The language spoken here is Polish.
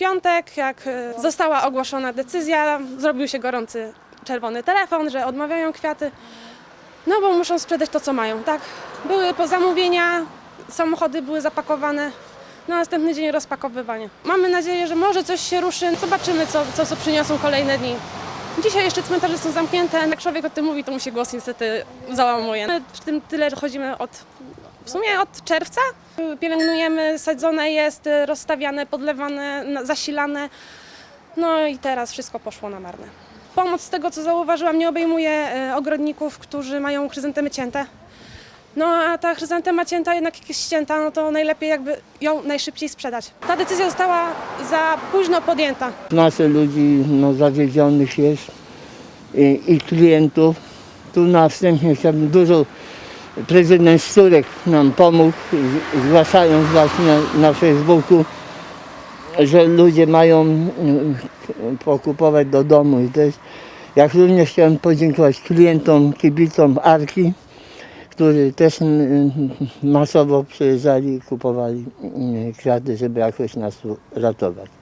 piątek, jak e, została ogłoszona decyzja, zrobił się gorący czerwony telefon, że odmawiają kwiaty. No bo muszą sprzedać to, co mają, tak? Były po zamówienia, samochody były zapakowane. Na następny dzień rozpakowywanie. Mamy nadzieję, że może coś się ruszy. Zobaczymy, co, co, co przyniosą kolejne dni. Dzisiaj jeszcze cmentarze są zamknięte. Jak człowiek o tym mówi, to mu się głos niestety załamuje. My w tym tyle że chodzimy od, w sumie od czerwca. Pielęgnujemy, sadzone jest, rozstawiane, podlewane, zasilane. No i teraz wszystko poszło na marne. Pomoc z tego, co zauważyłam, nie obejmuje e, ogrodników, którzy mają chryzantemy cięte. No a ta chryzantema cięta jednak jak jest ścięta, no to najlepiej jakby ją najszybciej sprzedać. Ta decyzja została za późno podjęta. Masę ludzi no, zawiedzionych jest i, i klientów. Tu na wstępie chciałbym dużo prezydent Szczurek nam pomógł, zgłaszając właśnie na, na Facebooku, że ludzie mają mm, pokupować do domu i też jak również chciałem podziękować klientom, kibicom Arki, którzy też mm, masowo przyjeżdżali i kupowali mm, kwiaty, żeby jakoś nas ratować.